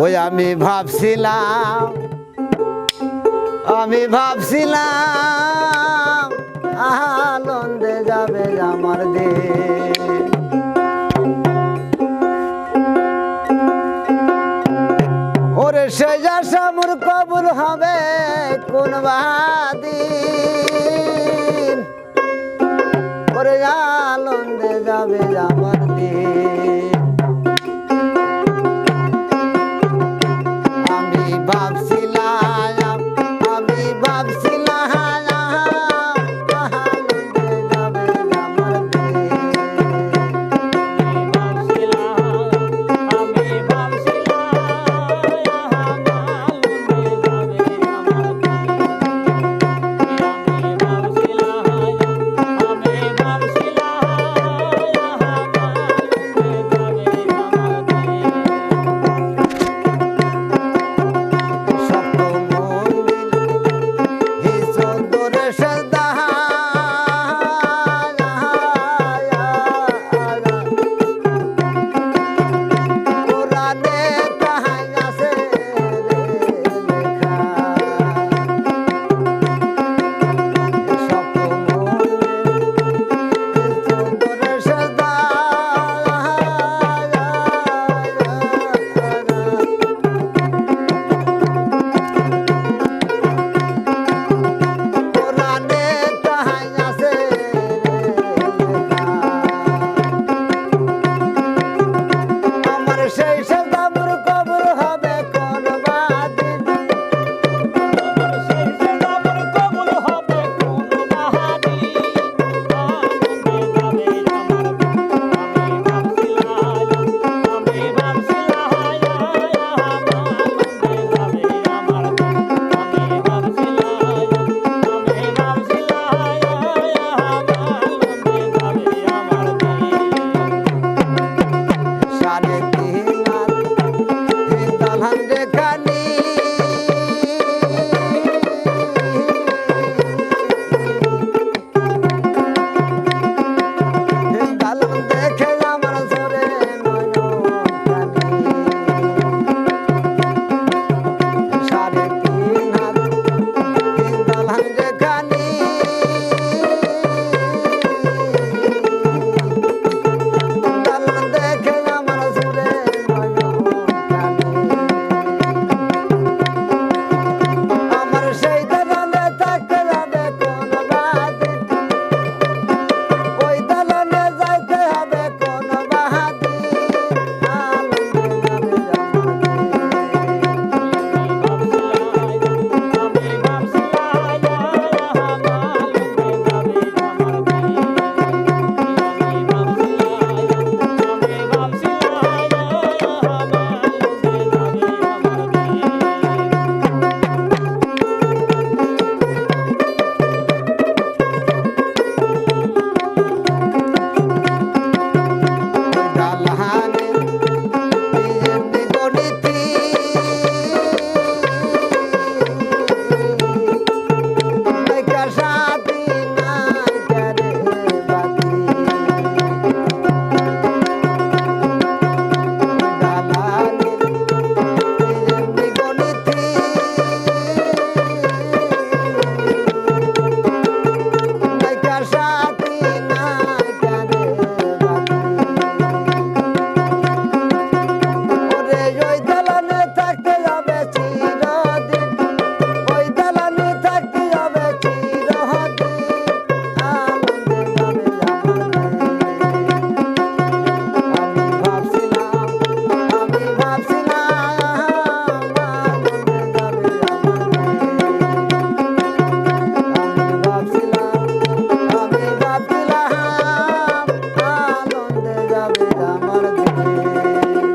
ওই আমি ভাবছিলাম আমি ভাবছিলাম আনন্দে যাবে আমার দে ওরে সেজা সামুর কবুল হবে কোন বাদিন ওরে আনন্দে যাবে আমার দিন